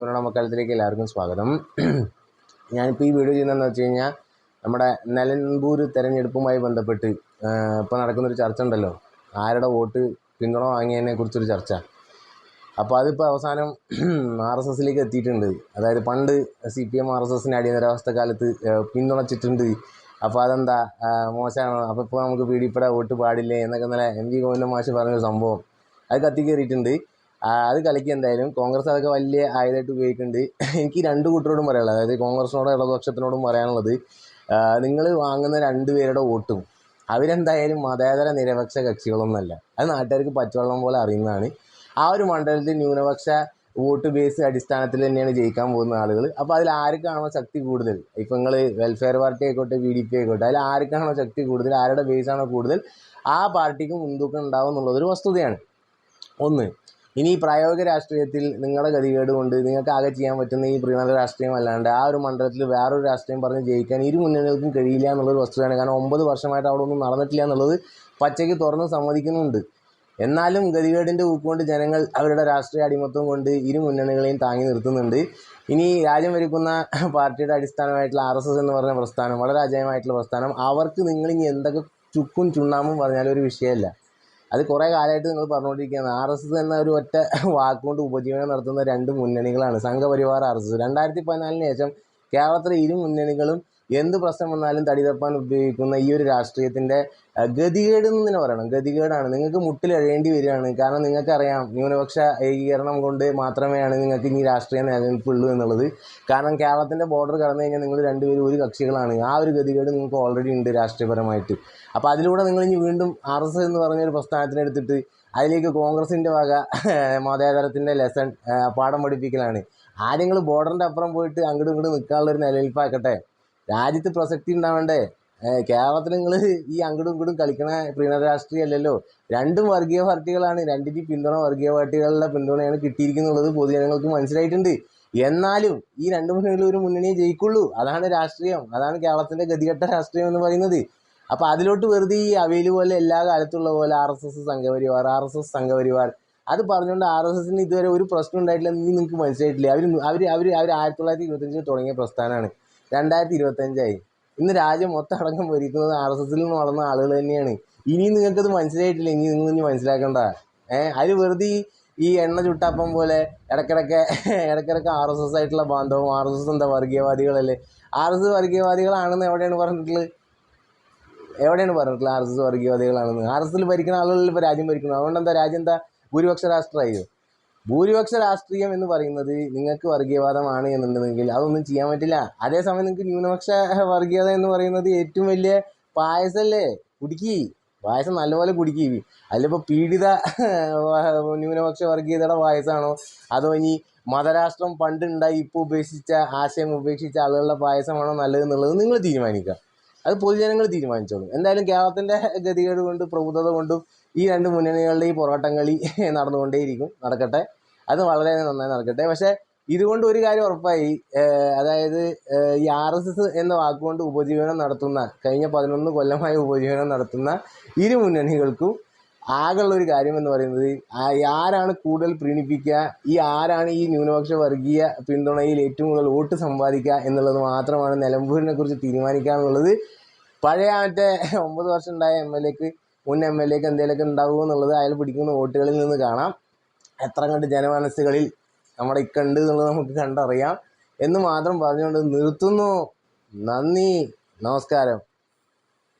Corona മക്കാലത്തിലേക്ക് എല്ലാവർക്കും സ്വാഗതം. ഞാനിപ്പോൾ ഈ വീഡിയോ ചെയ്യുന്നതെന്ന് വെച്ച് കഴിഞ്ഞാൽ നമ്മുടെ നിലമ്പൂർ തെരഞ്ഞെടുപ്പുമായി ബന്ധപ്പെട്ട് ഇപ്പോൾ നടക്കുന്നൊരു ചർച്ച ഉണ്ടല്ലോ. ആരുടെ വോട്ട് പിന്തുണ വാങ്ങിയതിനെ കുറിച്ചൊരു ചർച്ച. അപ്പോൾ അതിപ്പോൾ അവസാനം ആർ എസ് എസിലേക്ക് എത്തിയിട്ടുണ്ട്. അതായത് പണ്ട് C P M R S എസിന്റെ അടിയന്തരാവസ്ഥ കാലത്ത് പിന്തുണച്ചിട്ടുണ്ട്. അപ്പോൾ അതെന്താ മോശമാണ്? അപ്പോൾ ഇപ്പോൾ നമുക്ക് പി ഡി വോട്ട് പാടില്ലേ എന്നൊക്കെ ഇന്നലെ എം വി ഗോവിന്ദ മാഷ് പറഞ്ഞൊരു സംഭവം. അത് കത്തി കയറിയിട്ടുണ്ട് ആ, അത് കളിക്ക് എന്തായാലും. കോൺഗ്രസ് അതൊക്കെ വലിയ ആയുധമായിട്ട് ഉപയോഗിക്കുന്നുണ്ട്. എനിക്ക് രണ്ട് കൂട്ടരോടും പറയാനുള്ളത്. അതായത് കോൺഗ്രസിനോടും ഇടതുപക്ഷത്തിനോടും പറയാനുള്ളത് നിങ്ങൾ വാങ്ങുന്ന രണ്ട് പേരുടെ വോട്ടും അവരെന്തായാലും മതേതര നിരപക്ഷ കക്ഷികളൊന്നുമല്ല അത് നാട്ടുകാർക്ക് പച്ചവെള്ളം പോലെ അറിയുന്നതാണ്. ആ ഒരു മണ്ഡലത്തിൽ ന്യൂനപക്ഷ വോട്ട് ബേസ് അടിസ്ഥാനത്തിൽ തന്നെയാണ് ജയിക്കാൻ പോകുന്ന ആളുകൾ. അപ്പോൾ അതിൽ ആർക്കാണോ ശക്തി കൂടുതൽ? ഇപ്പം നിങ്ങൾ വെൽഫെയർ പാർട്ടി ആയിക്കോട്ടെ ബി ഡി പി ആയിക്കോട്ടെ അതിൽ ആർക്കാണോ ശക്തി കൂടുതൽ? ആരുടെ ബേസാണോ കൂടുതൽ? ആ പാർട്ടിക്ക് മുൻതൂക്കം ഉണ്ടാവും എന്നുള്ളതൊരു വസ്തുതയാണ്. ഒന്ന് ഇനി ഈ പ്രായോഗിക രാഷ്ട്രീയത്തിൽ നിങ്ങളുടെ ഗതികേട് കൊണ്ട് നിങ്ങൾക്ക് ആകെ ചെയ്യാൻ പറ്റുന്ന ഈ പ്രീണത രാഷ്ട്രീയം അല്ലാണ്ട് ആ ഒരു മണ്ഡലത്തിൽ വേറൊരു രാഷ്ട്രീയം പറഞ്ഞ് ജയിക്കാൻ ഇരു മുന്നണികൾക്കും കഴിയില്ല എന്നുള്ളൊരു വസ്തുതയാണ്. കാരണം ഒമ്പത് വർഷമായിട്ട് അവിടെ ഒന്നും നടന്നിട്ടില്ല എന്നുള്ളത് പച്ചയ്ക്ക് തുറന്ന് സമ്മതിക്കുന്നുണ്ട്. എന്നാലും ഗതികേടിന്റെ ഊക്കുകൊണ്ട് ജനങ്ങൾ അവരുടെ രാഷ്ട്രീയ അടിമത്വം കൊണ്ട് ഇരു മുന്നണികളെയും താങ്ങി നിർത്തുന്നുണ്ട്. ഇനി രാജ്യം ഭരിക്കുന്ന പാർട്ടിയുടെ അടിസ്ഥാനമായിട്ടുള്ള ആർ എസ് എസ് എന്ന് പറഞ്ഞ പ്രസ്ഥാനം വളരെ അജയമായിട്ടുള്ള പ്രസ്ഥാനം അവർക്ക് നിങ്ങളിനി എന്തൊക്കെ ചുക്കും ചുണ്ണാമ്പും പറഞ്ഞാലും ഒരു വിഷയമല്ല. അത് കുറേ കാലമായിട്ട് നിങ്ങൾ പറഞ്ഞുകൊണ്ടിരിക്കുകയാണ്. ആർ എസ് എസ് എന്ന ഒരു ഒറ്റ വാക്കുകൊണ്ട് ഉപജീവനം നടത്തുന്ന രണ്ട് മുന്നണികളാണ് സംഘപരിവാർ ആർ എസ് എസ്. രണ്ടായിരത്തി പതിനാലിന് ശേഷം കേരളത്തിലെ ഇരു മുന്നണികളും എന്ത് പ്രശ്നം വന്നാലും തടി തപ്പാൻ ഉപയോഗിക്കുന്ന ഈ ഒരു രാഷ്ട്രീയത്തിന്റെ ഗതികേട് എന്ന് തന്നെ പറയണം. ഗതികേടാണ്. നിങ്ങൾക്ക് മുട്ടിലഴേണ്ടി വരികയാണ്. കാരണം നിങ്ങൾക്കറിയാം ന്യൂനപക്ഷ ഏകീകരണം കൊണ്ട് മാത്രമേയാണ് നിങ്ങൾക്ക് ഇനി രാഷ്ട്രീയം നിലനിൽപ്പുള്ളൂ എന്നുള്ളത്. കാരണം കേരളത്തിന്റെ ബോർഡർ കടന്നു കഴിഞ്ഞാൽ നിങ്ങൾ രണ്ടുപേരും ഒരു കക്ഷികളാണ്. ആ ഒരു ഗതികേട് നിങ്ങൾക്ക് ഓൾറെഡി ഉണ്ട് രാഷ്ട്രീയപരമായിട്ട്. അപ്പോൾ അതിലൂടെ നിങ്ങൾ ഇനി വീണ്ടും ആർ എസ് എന്ന് പറഞ്ഞൊരു പ്രസ്ഥാനത്തിനെടുത്തിട്ട് അതിലേക്ക് കോൺഗ്രസിന്റെ വക മതേതരത്തിന്റെ ലെസൺ പാഠം പഠിപ്പിക്കലാണ്. ആരെങ്കിലും ബോർഡറിന്റെ അപ്പുറം പോയിട്ട് അങ്ങോട്ടും ഇങ്ങോട്ടും നിൽക്കാനുള്ളൊരു നിലനിൽപ്പാക്കട്ടെ? രാജ്യത്ത് പ്രസക്തി ഉണ്ടാവണ്ടേ? കേരളത്തിൽ നിങ്ങൾ ഈ അങ്ങടും ഇങ്ങോട്ടും കളിക്കണ പ്രീണത രാഷ്ട്രീയമല്ലല്ലോ രണ്ടും വർഗീയ പാർട്ടികളാണ് രണ്ടിനും പിന്തുണ വർഗീയ പാർട്ടികളുടെ പിന്തുണയാണ് കിട്ടിയിരിക്കുന്നുള്ളത് പൊതുജനങ്ങൾക്ക് മനസ്സിലായിട്ടുണ്ട്. എന്നാലും ഈ രണ്ട് മുന്നണികളും ഒരു മുന്നണിയെ ജയിക്കുള്ളൂ. അതാണ് രാഷ്ട്രീയം. അതാണ് കേരളത്തിന്റെ ഗതികെട്ട രാഷ്ട്രീയം എന്ന് പറയുന്നത്. അപ്പോൾ അതിലോട്ട് വെറുതെ ഈ അവയിൽ പോലെ എല്ലാ കാലത്തുള്ള പോലെ R S S Sangh Parivar R S S Sangh Parivar. അത് പറഞ്ഞുകൊണ്ട് ആർ എസ് എസിന് ഇതുവരെ ഒരു പ്രശ്നം ഉണ്ടായിട്ടില്ല നീ നിങ്ങൾക്ക് മനസ്സിലായിട്ടില്ല? അവർ അവർ അവർ അവർ ആയിരത്തി തൊള്ളായിരത്തി ഇരുപത്തഞ്ചിൽ തുടങ്ങിയ പ്രസ്ഥാനമാണ്. രണ്ടായിരത്തി ഇരുപത്തഞ്ചായി ഇന്ന് രാജ്യം മൊത്തം അടക്കം ഭരിക്കുന്നത് ആർ എസ് എസിൽ നിന്ന് വളർന്ന ആളുകൾ തന്നെയാണ്. ഇനി നിങ്ങൾക്കത് മനസ്സിലായിട്ടില്ല ഇനി നിങ്ങൾ ഇനി മനസ്സിലാക്കണ്ട. ഏഹ് അതിൽ വെറുതെ ഈ എണ്ണ ചുട്ടപ്പം പോലെ ഇടയ്ക്കിടയ്ക്ക് ഇടയ്ക്കിടയ്ക്ക് ആർ എസ് എസ് ആയിട്ടുള്ള ബാന്ധവം ആർ എസ് എസ് എന്താ വർഗീയവാദികളല്ലേ? ആർ എസ് എസ് വർഗീയവാദികളാണെന്ന് എവിടെയാണ് പറഞ്ഞിട്ടുള്ളത്? എവിടെയാണ് പറഞ്ഞിട്ടുള്ളത് ആർ എസ് എസ് വർഗീയവാദികളാണെന്ന്? ആർ എസ് എസിൽ ഭരിക്കുന്ന ആളുകളിൽ ഇപ്പോൾ രാജ്യം ഭരിക്കുന്നു. അതുകൊണ്ട് എന്താ രാജ്യം എന്താ? ഭൂരിപക്ഷ രാഷ്ട്രമായോ? ഭൂരിപക്ഷ രാഷ്ട്രീയം എന്ന് പറയുന്നത് നിങ്ങൾക്ക് വർഗീയവാദമാണ് എന്നുണ്ടെങ്കിൽ അതൊന്നും ചെയ്യാൻ പറ്റില്ല. അതേസമയം നിങ്ങൾക്ക് ന്യൂനപക്ഷ വർഗീയത എന്ന് പറയുന്നത് ഏറ്റവും വലിയ പായസമല്ലേ കുടുക്കി. പായസം നല്ലപോലെ കുടുക്കി. അതിലിപ്പോൾ പീഡിത ന്യൂനപക്ഷ വർഗീയതയുടെ പായസമാണോ? അതോ ഇനി മതരാഷ്ട്രം പണ്ടുണ്ടായി ഇപ്പോൾ ഉപേക്ഷിച്ച ആശയം ഉപേക്ഷിച്ച ആളുകളുടെ പായസമാണോ നല്ലത് എന്നുള്ളത് നിങ്ങൾ തീരുമാനിക്കുക. അത് പൊതുജനങ്ങൾ തീരുമാനിച്ചോളും. എന്തായാലും കേരളത്തിന്റെ ഗതികേട് കൊണ്ട് പ്രബുദ്ധത കൊണ്ടും ഈ രണ്ട് മുന്നണികളുടെ ഈ പോരാട്ടം കളി നടന്നുകൊണ്ടേയിരിക്കും. നടക്കട്ടെ. അത് വളരെ നന്നായി നടക്കട്ടെ. പക്ഷേ ഇതുകൊണ്ട് ഒരു കാര്യം ഉറപ്പായി. അതായത് ഈ ആർ എസ് എസ് എന്ന വാക്കുകൊണ്ട് ഉപജീവനം നടത്തുന്ന കഴിഞ്ഞ പതിനൊന്ന് കൊല്ലമായി ഉപജീവനം നടത്തുന്ന ഇരു മുന്നണികൾക്കും ആകെയുള്ള ഒരു കാര്യം എന്ന് പറയുന്നത് ആരാണ് കൂടുതൽ പ്രീണിപ്പിക്കുക ഈ ആരാണ് ഈ ന്യൂനപക്ഷ വർഗീയ പിന്തുണയിൽ ഏറ്റവും കൂടുതൽ വോട്ട് സമ്പാദിക്കുക എന്നുള്ളത് മാത്രമാണ് നിലമ്പൂരിനെ കുറിച്ച് തീരുമാനിക്കാനുള്ളത്. പഴയ മറ്റേ ഒമ്പത് വർഷം ഉണ്ടായ എം എൽ എക്ക് മുൻ എം എൽ എക്ക് എന്തെങ്കിലുമൊക്കെ ഉണ്ടാവുമോ എന്നുള്ളത് അയാൾ പിടിക്കുന്ന വോട്ടുകളിൽ നിന്ന് കാണാം. എത്ര കണ്ട് ജനമനസ്സുകളിൽ നമ്മുടെ ഇക്കണ്ട് എന്നുള്ളത് നമുക്ക് കണ്ടറിയാം. എന്ന് മാത്രം പറഞ്ഞുകൊണ്ട് നിർത്തുന്നു. നന്ദി. നമസ്കാരം.